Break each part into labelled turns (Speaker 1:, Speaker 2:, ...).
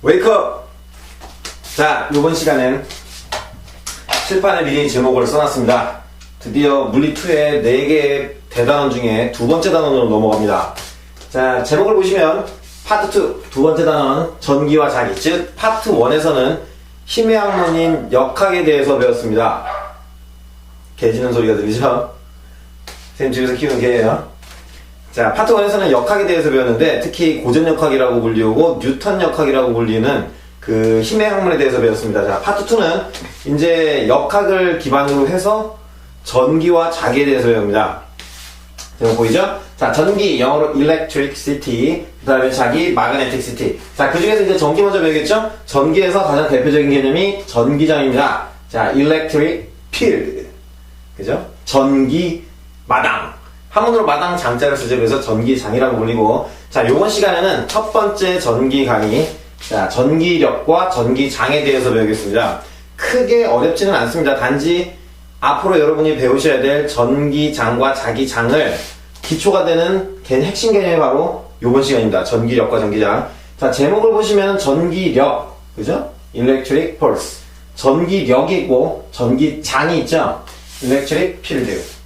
Speaker 1: 웨이크업! 자, 이번 시간엔 칠판에 미리 제목을 써놨습니다. 드디어 물리2의 4개의 대단원 중에 두 번째 단원으로 넘어갑니다. 자, 제목을 보시면 파트 2, 두 번째 단원, 전기와 자기, 즉 파트 1에서는 힘의 학문인 역학에 대해서 배웠습니다. 개 짖는 소리가 들리죠? 선생님 집에서 키우는 개예요. 자, 파트 1에서는 역학에 대해서 배웠는데 특히 고전 역학이라고 불리우고 뉴턴 역학이라고 불리는 그 힘의 학문에 대해서 배웠습니다. 자, 파트 2는 이제 역학을 기반으로 해서 전기와 자기에 대해서 배웁니다. 제목 보이죠? 자, 전기, 영어로 electricity, 그 다음에 자기, magneticity. 자, 그 중에서 이제 전기 먼저 배우겠죠? 전기에서 가장 대표적인 개념이 전기장입니다. 자, electric field. 그죠? 전기 마당. 한문으로 마당 장자를. 그래서 전기장이라고 불리고. 자, 요번 시간에는 첫 번째 전기 강의. 자, 전기력과 전기장에 대해서 배우겠습니다. 크게 어렵지는 않습니다. 단지 앞으로 여러분이 배우셔야 될 전기장과 자기장을 기초가 되는 개- 핵심 개념이 바로 요번 시간입니다. 전기력과 전기장. 자, 제목을 보시면 전기력. 그죠? electric pulse. 전기력이 있고 전기장이 있죠? electric field.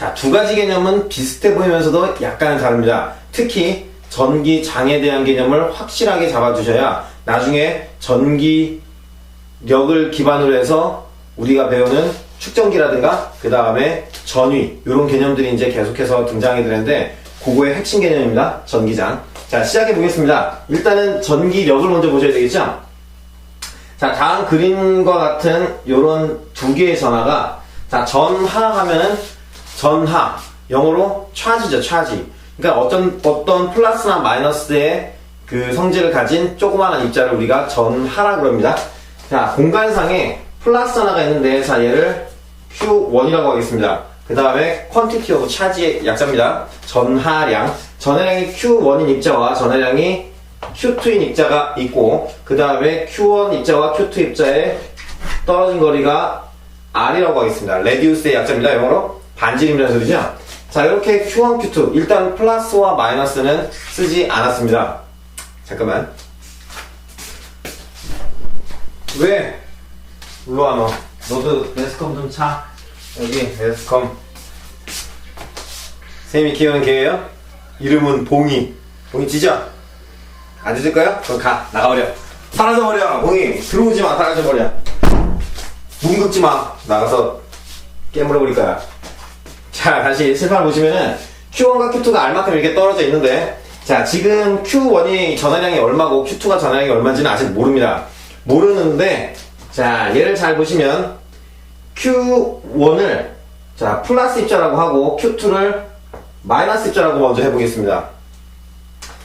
Speaker 1: 자, 두 가지 개념은 비슷해 보이면서도 약간은 다릅니다. 특히 전기장에 대한 개념을 확실하게 잡아주셔야 나중에 전기력을 기반으로 해서 우리가 배우는 축전기라든가 그 다음에 전위 이런 개념들이 이제 계속해서 등장이 되는데 그거의 핵심 개념입니다. 전기장. 자, 시작해 보겠습니다. 일단은 전기력을 먼저 보셔야 되겠죠? 자, 다음 그림과 같은 요런 두 개의 전하가 자, 전하 하면은 전하 영어로 차지죠, 차지. 그러니까 어떤 어떤 플러스나 마이너스의 그 성질을 가진 조그마한 입자를 우리가 전하라 그럽니다. 자, 공간상에 플러스 하나가 있는데 자, 얘를 Q1이라고 하겠습니다. 그 다음에 quantity of charge의 약자입니다. 전하량. 전하량이 Q1인 입자와 전하량이 Q2인 입자가 있고 그 다음에 Q1 입자와 Q2 입자의 떨어진 거리가 R이라고 하겠습니다. 레디우스의 약자입니다. 영어로 반지름이라는 소리죠. 자 이렇게 Q1, Q2 일단 플러스와 마이너스는 쓰지 않았습니다. 잠깐만 왜? 일로와 너 너도 매스컴 좀 차. 여기 매스컴 쌤이 키우는 개예요? 이름은 봉이 봉이 짖어? 안 짖을까요? 그럼 가 나가버려 사라져버려 봉이 들어오지 마 사라져버려 문 긋지 마 나가서 깨물어버릴 거야 자 다시 실판 보시면은 Q1과 Q2가 알만큼 이렇게 떨어져 있는데 자 지금 Q1이 전화량이 얼마고 Q2가 전화량이 얼마인지는 아직 모릅니다. 모르는데 자 얘를 잘 보시면 Q1을 자 플러스 입자라고 하고 Q2를 마이너스 입자라고 먼저 해보겠습니다.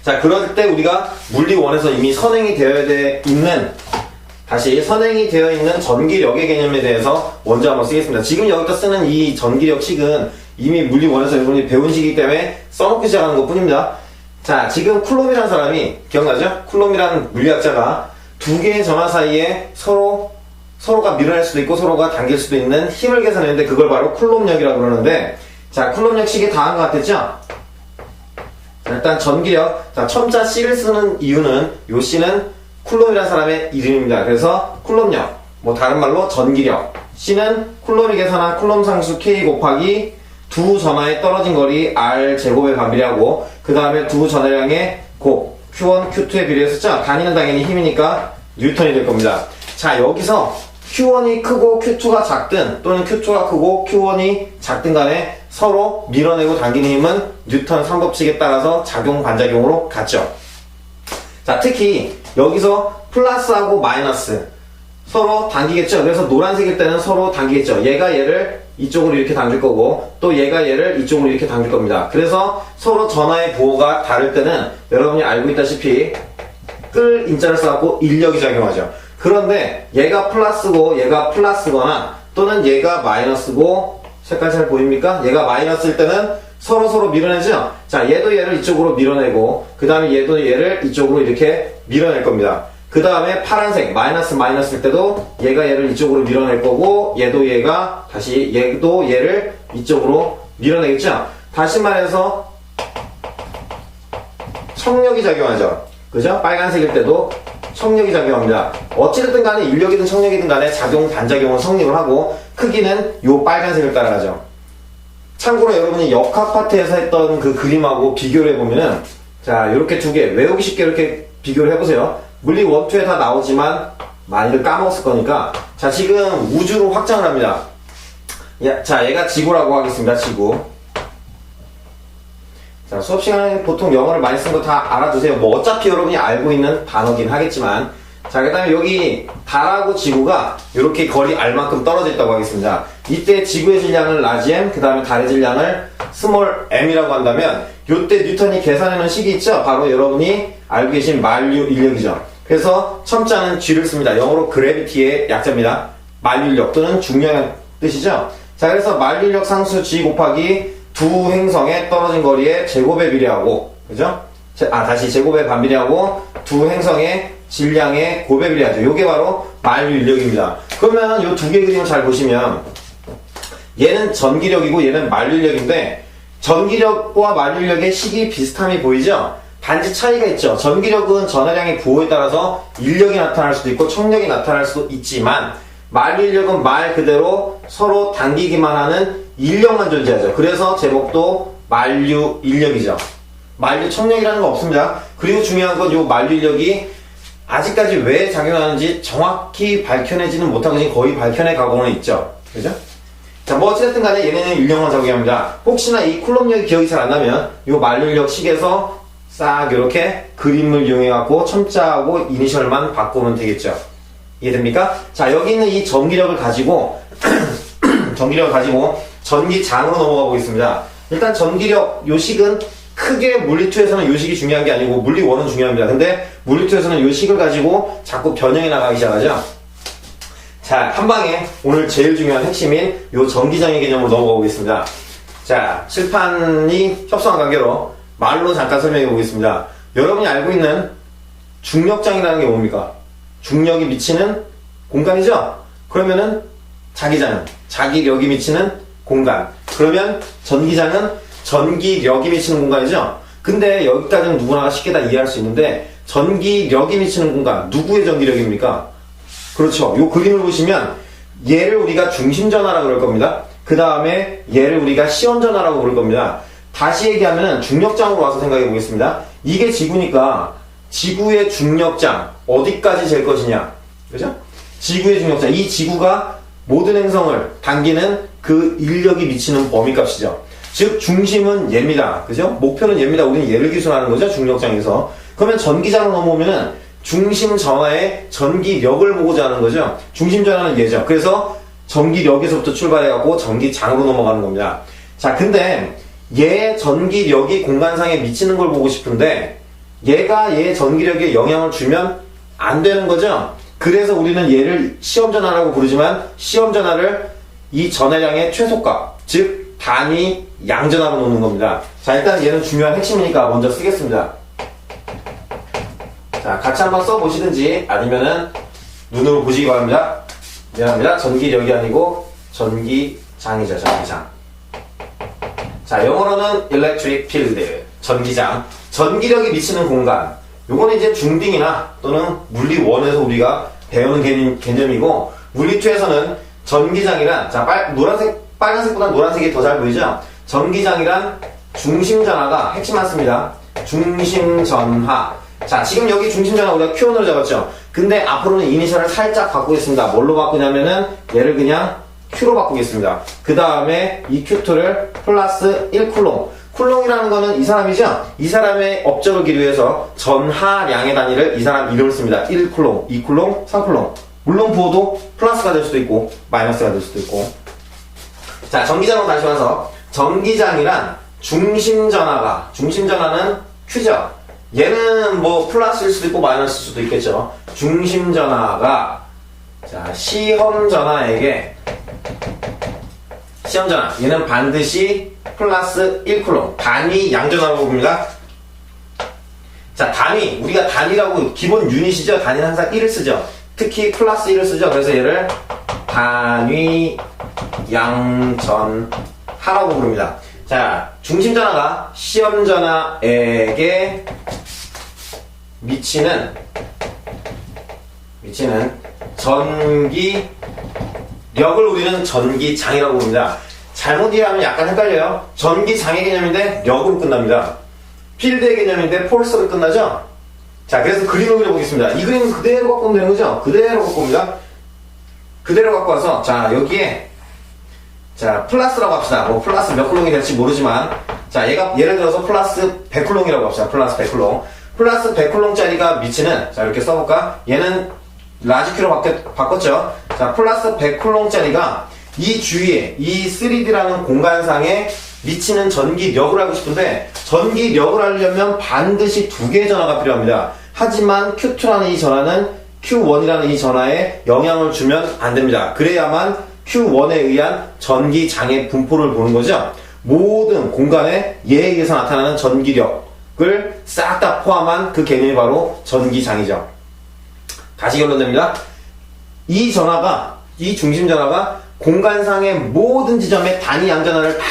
Speaker 1: 자 그럴 때 우리가 물리 원에서 이미 선행이 되어야 돼 있는 다시 선행이 되어 있는 전기력의 개념에 대해서 먼저 한번 쓰겠습니다. 지금 여기다 쓰는 이 전기력 식은 이미 물리 원에서 여러분이 배운 식이기 때문에 써놓고 시작하는 것 뿐입니다. 자, 지금 쿨롬이라는 사람이 기억나죠? 쿨롬이라는 물리학자가 두 개의 전화 사이에 서로 서로가 밀어낼 수도 있고 서로가 당길 수도 있는 힘을 계산했는데 그걸 바로 쿨롬력이라고 그러는데 자, 쿨롬력 식이 다한 것 같았죠? 자, 일단 전기력. 자, 첨자 C를 쓰는 이유는 요 C는 쿨롬이라는 사람의 이름입니다. 그래서 쿨롬력. 뭐 다른 말로 전기력. C는 쿨롬이 계산한 쿨롬 상수 K 곱하기 두 전하의 떨어진 거리 R 제곱에 반비례하고 그 다음에 두 전하량의 곱 Q1, Q2에 비례했었죠? 단위는 당연히 힘이니까 뉴턴이 될 겁니다. 자, 여기서 Q1이 크고 Q2가 작든 또는 Q2가 크고 Q1이 작든 간에 서로 밀어내고 당기는 힘은 뉴턴 3법칙에 따라서 작용 반작용으로 같죠. 자, 특히 여기서 플러스하고 마이너스 서로 당기겠죠. 그래서 노란색일 때는 서로 당기겠죠. 얘가 얘를 이쪽으로 이렇게 당길 거고 또 얘가 얘를 이쪽으로 이렇게 당길 겁니다. 그래서 서로 전하의 부호가 다를 때는 여러분이 알고 있다시피 끌 인자를 써갖고 인력이 작용하죠. 그런데 얘가 플러스고 얘가 플러스거나 또는 얘가 마이너스고 색깔 잘 보입니까? 얘가 마이너스일 때는 서로 서로 밀어내죠? 자, 얘도 얘를 이쪽으로 밀어내고, 그 다음에 얘도 얘를 이쪽으로 이렇게 밀어낼 겁니다. 그 다음에 파란색, 마이너스 마이너스일 때도 얘가 얘를 이쪽으로 밀어낼 거고, 얘도 얘가, 다시 얘도 얘를 이쪽으로 밀어내겠죠? 다시 말해서, 청력이 작용하죠. 그죠? 빨간색일 때도 청력이 작용합니다. 어찌됐든 간에 인력이든 청력이든 간에 작용, 반작용은 성립을 하고 크기는 요 빨간색을 따라가죠. 참고로 여러분이 역학 파트에서 했던 그 그림하고 비교를 해보면은 자 이렇게 두 개 외우기 쉽게 이렇게 비교를 해보세요. 물리 원투에 다 나오지만 많이들 까먹었을 거니까 자 지금 우주로 확장을 합니다. 야, 자 얘가 지구라고 하겠습니다. 지구. 자, 수업 시간에 보통 영어를 많이 쓴 거 다 알아두세요. 뭐 어차피 여러분이 알고 있는 단어긴 하겠지만. 자, 그 다음에 여기 달하고 지구가 이렇게 거리 알만큼 떨어져 있다고 하겠습니다. 이때 지구의 질량을 라지 m, 그 다음에 달의 질량을 스몰 m이라고 한다면 이때 뉴턴이 계산해놓은 식이 있죠? 바로 여러분이 알고 계신 만류 인력이죠. 그래서 첨자는 g를 씁니다. 영어로 gravity의 약자입니다. 만류력 또는 중량의 뜻이죠. 자, 그래서 만류력 상수 g 곱하기 두 행성의 떨어진 거리의 제곱에 비례하고, 그죠? 제- 아, 다시 제곱에 반비례하고 두 행성의 질량의 곱에 비례하죠. 요게 바로 만류 인력입니다. 그러면 요두개 그림을 잘 보시면 얘는 전기력이고 얘는 만류력인데 전기력과 만류력의 식이 비슷함이 보이죠? 단지 차이가 있죠. 전기력은 전하량의 부호에 따라서 인력이 나타날 수도 있고 청력이 나타날 수도 있지만 만류력은 말 그대로 서로 당기기만 하는 인력만 존재하죠. 그래서 제목도 만류 인력이죠. 만류 청력이라는 거 없습니다. 그리고 중요한 건요 만류 인력이 아직까지 왜 작용하는지 정확히 밝혀내지는 못하고 지금 거의 밝혀내 가고는 있죠. 그죠? 자, 뭐 어쨌든 간에 얘네는 인력만 적용합니다. 혹시나 이 쿨럼력이 기억이 잘 안 나면 요 만류력 식에서 싹 이렇게 그림을 이용해 갖고 첨자하고 이니셜만 바꾸면 되겠죠. 이해됩니까? 자, 여기 있는 이 전기력을 가지고 전기력을 가지고 전기장으로 넘어가 보겠습니다. 일단 전기력 요 식은 크게 물리2에서는 요식이 중요한 게 아니고 물리1은 중요합니다. 근데 물리2에서는 요식을 가지고 자꾸 변형해 나가기 시작하죠. 자, 한 방에 오늘 제일 중요한 핵심인 요 전기장의 개념으로 넘어가 보겠습니다. 자, 칠판이 협소한 관계로 말로 잠깐 설명해 보겠습니다. 여러분이 알고 있는 중력장이라는 게 뭡니까? 중력이 미치는 공간이죠? 그러면은 자기장은 자기력이 미치는 공간. 그러면 전기장은 전기력이 미치는 공간이죠? 근데 여기까지는 누구나 쉽게 다 이해할 수 있는데 전기력이 미치는 공간, 누구의 전기력입니까? 그렇죠. 요 그림을 보시면 얘를 우리가 중심전화라고 그럴 겁니다. 그 다음에 얘를 우리가 시험전화라고 부를 겁니다. 다시 얘기하면 중력장으로 와서 생각해 보겠습니다. 이게 지구니까 지구의 중력장 어디까지 잴 것이냐. 그죠? 지구의 중력장. 이 지구가 모든 행성을 당기는 그 인력이 미치는 범위값이죠. 즉 중심은 얘입니다. 그죠? 목표는 얘입니다. 우리는 얘를 기술하는 거죠. 중력장에서. 그러면 전기장으로 넘어오면은 중심 전화의 전기력을 보고자 하는 거죠. 중심 전화는 얘죠. 그래서 전기력에서부터 출발해갖고 전기장으로 넘어가는 겁니다. 자, 근데 얘 전기력이 공간상에 미치는 걸 보고 싶은데 얘가 얘 전기력에 영향을 주면 안 되는 거죠. 그래서 우리는 얘를 시험 전화라고 부르지만 시험 전화를 이 전해량의 최소값, 즉 단위 양전화로 놓는 겁니다. 자, 일단 얘는 중요한 핵심이니까 먼저 쓰겠습니다. 자, 같이 한번 써보시든지 아니면은 눈으로 보시기 바랍니다. 미안합니다. 전기력이 아니고 전기장이죠, 전기장. 자, 영어로는 electric field, 전기장. 전기력이 미치는 공간. 요거는 이제 중딩이나 또는 물리 1에서 우리가 배우는 개념, 개념 이고, 물리 2에서는 전기장이란, 자, 빨, 노란색, 빨간색보다 노란색이 더 잘 보이죠? 전기장이란 중심전하가 핵심 맞습니다. 중심전하. 자, 지금 여기 중심전하 우리가 Q1으로 잡았죠? 근데 앞으로는 이니셜을 살짝 바꾸겠습니다. 뭘로 바꾸냐면은 얘를 그냥 Q로 바꾸겠습니다. 그 다음에 이 Q2를 플러스 1쿨롱. 쿨롱이라는 거는 이 사람이죠? 이 사람의 업적을 기류해서 전하량의 단위를 이 사람 이름을 씁니다. 1쿨롱, 2쿨롱, 3쿨롱. 물론 부호도 플러스가 될 수도 있고, 마이너스가 될 수도 있고. 자, 전기장으로 다시 와서 전기장이란 중심전하가 중심전하는 Q죠. 얘는 뭐 플러스일 수도 있고 마이너스일 수도 있겠죠. 중심전하가 자 시험전하에게 시험전하 얘는 반드시 플러스 1쿨롱 단위 양전하라고 봅니다. 자 단위 우리가 단위라고 기본 유닛이죠. 단위는 항상 1을 쓰죠. 특히 플러스 1을 쓰죠. 그래서 얘를 단위 양전하라고 부릅니다. 자, 중심전화가 시험전화에게 미치는 미치는 전기력을 우리는 전기장이라고 부릅니다. 잘못 이해하면 약간 헷갈려요. 전기장의 개념인데 력으로 끝납니다. 필드의 개념인데 폴스로 끝나죠? 자, 그래서 그림을 그려보겠습니다. 이 그림 그대로 갖고 오면 되는 거죠? 그대로 갖고 옵니다. 그대로 갖고 와서, 자, 여기에, 자, 플러스라고 합시다. 뭐, 플러스 몇 쿨롱이 될지 모르지만, 자, 얘가, 예를 들어서 플러스 100쿨롱이라고 합시다. 플러스 100쿨롱. 플러스 100쿨롱짜리가 미치는, 자, 이렇게 써 볼까? 얘는 라지큐로 바뀌, 바꿨 죠? 자, 플러스 100쿨롱짜리가 이 주위에, 이 3D라는 공간상에 미치는 전기력을 알고 싶은데, 전기력을 알려면 반드시 두 개의 전화가 필요합니다. 하지만 Q2라는 이 전화는 Q1이라는 이 전화에 영향을 주면 안 됩니다. 그래야만 Q1에 의한 전기장의 분포를 보는 거죠. 모든 공간에 얘에 의해서 나타나는 전기력을 싹 다 포함한 그 개념이 바로 전기장이죠. 다시 결론됩니다. 이 전화가, 이 중심 전화가 공간상의 모든 지점에 단위 양전화를 다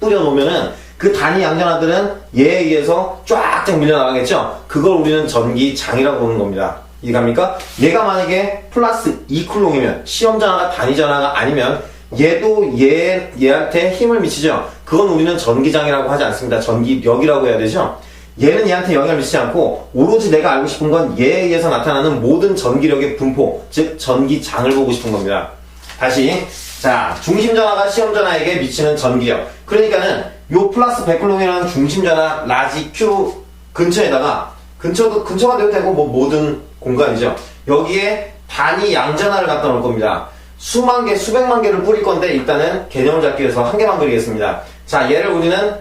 Speaker 1: 뿌려 놓으면은 그 단위 양전화들은 얘에 의해서 쫙쫙 밀려나가겠죠? 그걸 우리는 전기장이라고 보는 겁니다. 이해갑니까? 얘가 만약에 플러스 2쿨롱이면 시험 전화가 단위 전화가 아니면 얘도 얘, 얘한테 힘을 미치죠? 그건 우리는 전기장이라고 하지 않습니다. 전기력이라고 해야 되죠? 얘는 얘한테 영향을 미치지 않고 오로지 내가 알고 싶은 건 얘에 의해서 나타나는 모든 전기력의 분포, 즉 전기장을 보고 싶은 겁니다. 다시 자 중심 전화가 시험 전화에게 미치는 전기력 그러니까는 요 플러스 100쿨롱이라는 중심 전화 라지 Q 근처에다가 근처도 근처가 돼도 되고 뭐 모든 공간이죠. 여기에 단위 양전화를 갖다 놓을 겁니다. 수만 개, 수백만 개를 뿌릴 건데 일단은 개념을 잡기 위해서 한 개만 그리겠습니다. 자, 얘를 우리는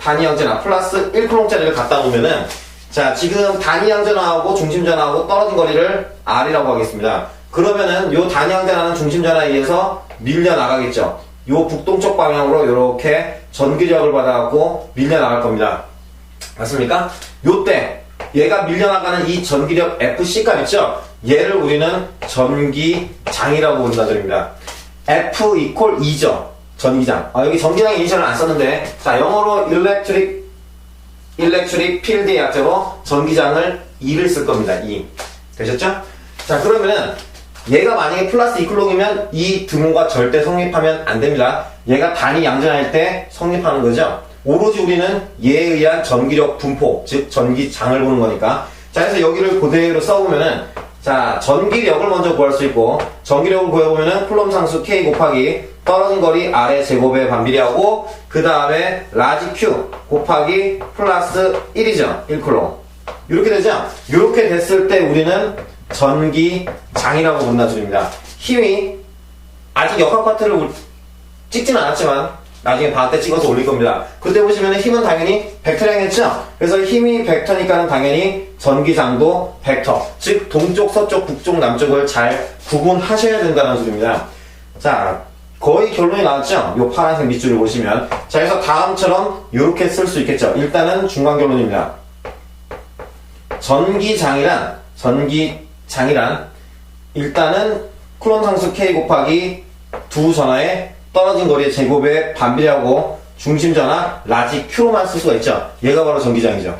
Speaker 1: 단위 양전화 플러스 1쿨롱짜리를 갖다 놓으면은 자, 지금 단위 양전화하고 중심 전화하고 떨어진 거리를 R이라고 하겠습니다. 그러면은 요 단위 양전화는 중심 전화에 의해서 밀려 나가겠죠. 요 북동쪽 방향으로 이렇게 전기력을 받아갖고 밀려 나갈 겁니다. 맞습니까? 요때 얘가 밀려나가는 이 전기력 FC값 있죠? 얘를 우리는 전기장이라고 부른다 드립니다. F 이퀄 2죠. 전기장. 아, 여기 전기장 이니셜은 안 썼는데 자 영어로 electric electric field의 약자로 전기장을 2를 쓸 겁니다. 2. 되셨죠? 자 그러면은 얘가 만약에 플러스 2쿨롱이면 이 등호가 절대 성립하면 안 됩니다. 얘가 단위 양전할 때 성립하는 거죠. 오로지 우리는 얘에 의한 전기력 분포, 즉 전기장을 보는 거니까. 자, 그래서 여기를 그대로 써보면은 자, 전기력을 먼저 구할 수 있고 전기력을 구해보면은 쿨롬 상수 K 곱하기 떨어진 거리 R의 제곱에 반비례하고 그 다음에 라지 Q 곱하기 플러스 1이죠. 1쿨롬. 이렇게 되죠? 이렇게 됐을 때 우리는 전기장이라고 줄입니다. 힘이 아직 역학 파트를 우- 찍진 않았지만 나중에 방학 때 찍어서 올릴 겁니다. 그때 보시면 힘은 당연히 벡터량이겠죠? 그래서 힘이 벡터니까는 당연히 전기장도 벡터. 즉 동쪽, 서쪽, 북쪽, 남쪽을 잘 구분하셔야 된다는 소리입니다. 자, 거의 결론이 나왔죠? 요 파란색 밑줄을 보시면. 자, 그래서 다음처럼 이렇게 쓸 수 있겠죠? 일단은 중간 결론입니다. 전기장이란 전기장이란 일단은 쿨론 상수 K 곱하기 두 전화의 떨어진 거리의 제곱에 반비례하고 중심 전화 라지 Q로만 쓸 수가 있죠. 얘가 바로 전기장이죠.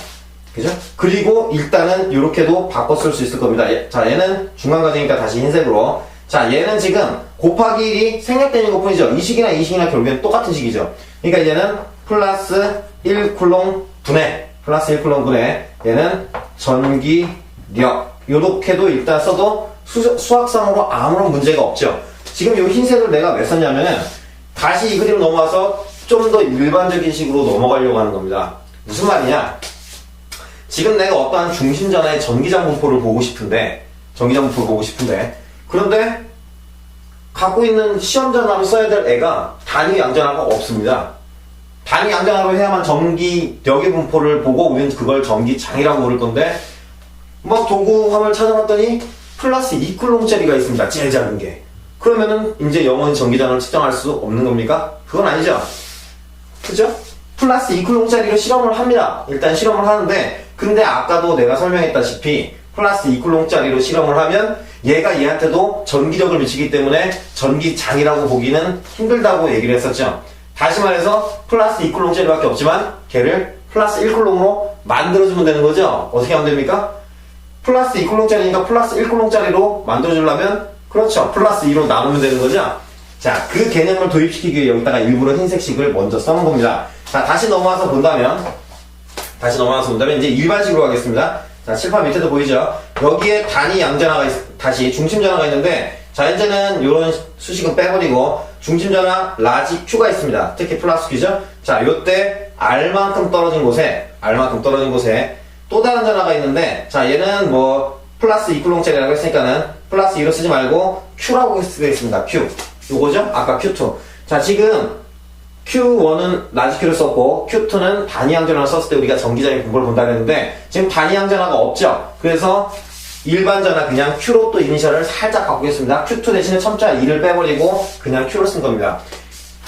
Speaker 1: 그죠? 그리고 일단은 이렇게도 바꿔 쓸 수 있을 겁니다. 얘- 자, 얘는 중간 과정이니까 다시 흰색으로. 자, 얘는 지금 곱하기 1이 생략되는 것 뿐이죠. 이 식이나 이 식이나 결국엔 똑같은 식이죠. 그러니까 얘는 플러스 1 쿨롱 분해, 플러스 1 쿨롱 분해, 얘는 전기력. 요렇게도 일단 써도 수, 수학상으로 아무런 문제가 없죠. 지금 이 흰색을 내가 왜 썼냐면은 다시 이 그림 넘어와서 좀 더 일반적인 식으로 넘어가려고 하는 겁니다. 무슨 말이냐? 지금 내가 어떠한 중심 전화의 전기장 분포를 보고 싶은데, 전기장 분포를 보고 싶은데, 그런데 갖고 있는 시험 전화로 써야 될 애가 단위 양전화가 없습니다. 단위 양전화로 해야만 전기력의 분포를 보고 우리는 그걸 전기장이라고 부를 건데, 막 도구함을 찾아봤더니 플러스 2쿨롱짜리가 있습니다. 제일 작은 게. 그러면은 이제 영원히 전기장을 측정할 수 없는 겁니까? 그건 아니죠. 그죠? 플러스 2쿨롱짜리로 실험을 합니다. 일단 실험을 하는데, 근데 아까도 내가 설명했다시피, 플러스 2쿨롱짜리로 실험을 하면, 얘가 얘한테도 전기력을 미치기 때문에 전기장이라고 보기는 힘들다고 얘기를 했었죠. 다시 말해서, 플러스 2쿨롱짜리밖에 없지만, 걔를 플러스 1쿨롱으로 만들어주면 되는 거죠? 어떻게 하면 됩니까? 플러스 2쿨롱짜리니까 플러스 1쿨롱짜리로 만들어주려면 그렇죠. 플러스 2로 나누면 되는 거죠? 자, 그 개념을 도입시키기 위해 여기다가 일부러 흰색식을 먼저 써놓은 겁니다. 자, 다시 넘어와서 본다면 다시 넘어와서 본다면 이제 일반식으로 가겠습니다. 자, 칠판 밑에도 보이죠? 여기에 단위 양전화가 있, 다시 중심 전화가 있는데 자, 이제는 이런 수식은 빼버리고 중심 전화 라지 Q가 있습니다. 특히 플러스 Q죠? 자, 요때 R만큼 떨어진 곳에 R만큼 떨어진 곳에 또 다른 전화가 있는데 자, 얘는 뭐 플러스 2쿨롱짜리라고 했으니까는 플러스 2로 쓰지 말고 Q라고 쓰겠습니다. Q. 요거죠? 아까 Q2. 자, 지금 Q1은 라지 Q를 썼고 Q2는 단위 항전화를 썼을 때 우리가 전기장애 공부를 본다 그랬는데 지금 단위 항전화가 없죠. 그래서 일반 전화 그냥 Q로 또 이니셜을 살짝 바꾸겠습니다. Q2 대신에 첨자 2를 빼버리고 그냥 Q로 쓴 겁니다.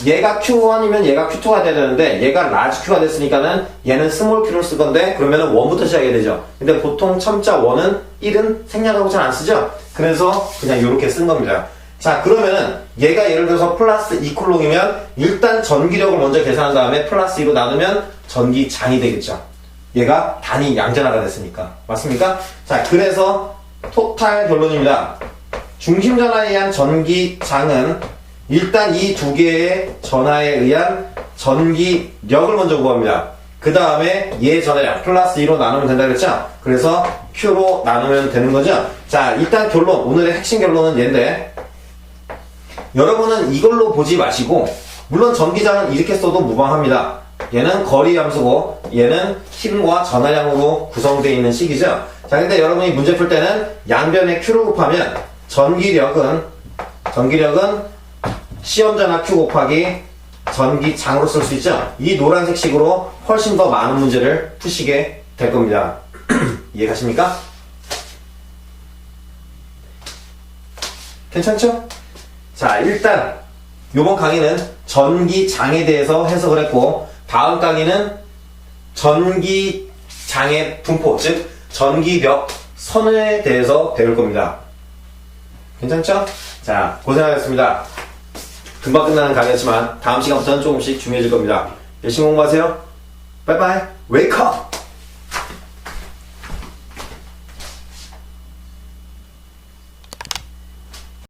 Speaker 1: 얘가 Q1이면 얘가 Q2가 돼야 되는데 얘가 라지 Q가 됐으니까는 얘는 스몰 Q를 쓸 건데 그러면은 1부터 시작이 되죠. 근데 보통 첨자 1은 1은 생략하고 잘 안 쓰죠. 그래서 그냥 이렇게 쓴 겁니다. 자 그러면은 얘가 예를 들어서 플러스 2쿨롱이면 일단 전기력을 먼저 계산한 다음에 플러스 2로 나누면 전기장이 되겠죠. 얘가 단위 양전화가 됐으니까 맞습니까? 자 그래서 토탈 결론입니다. 중심 전화에 의한 전기장은 일단 이 두 개의 전화에 의한 전기력을 먼저 구합니다. 그 다음에 얘 전화량 플러스 2로 나누면 된다 그랬죠? 그래서 Q로 나누면 되는 거죠? 자 일단 결론 오늘의 핵심 결론은 얘인데 여러분은 이걸로 보지 마시고 물론 전기장은 이렇게 써도 무방합니다. 얘는 거리 함수고 얘는 힘과 전하량으로 구성되어 있는 식이죠. 자 근데 여러분이 문제 풀 때는 양변에 Q를 곱하면 전기력은 전기력은 시험전화 Q 곱하기 전기장으로 쓸 수 있죠. 이 노란색 식으로 훨씬 더 많은 문제를 푸시게 될 겁니다. 이해가십니까? 괜찮죠? 자, 일단 요번 강의는 전기장에 대해서 해석을 했고 다음 강의는 전기장의 분포, 즉 전기력 선에 대해서 배울 겁니다. 괜찮죠? 자, 고생하셨습니다. 금방 끝나는 강의였지만 다음 시간부터는 조금씩 중요해질 겁니다. 열심히 공부하세요. 빠이빠이. 웨이크업!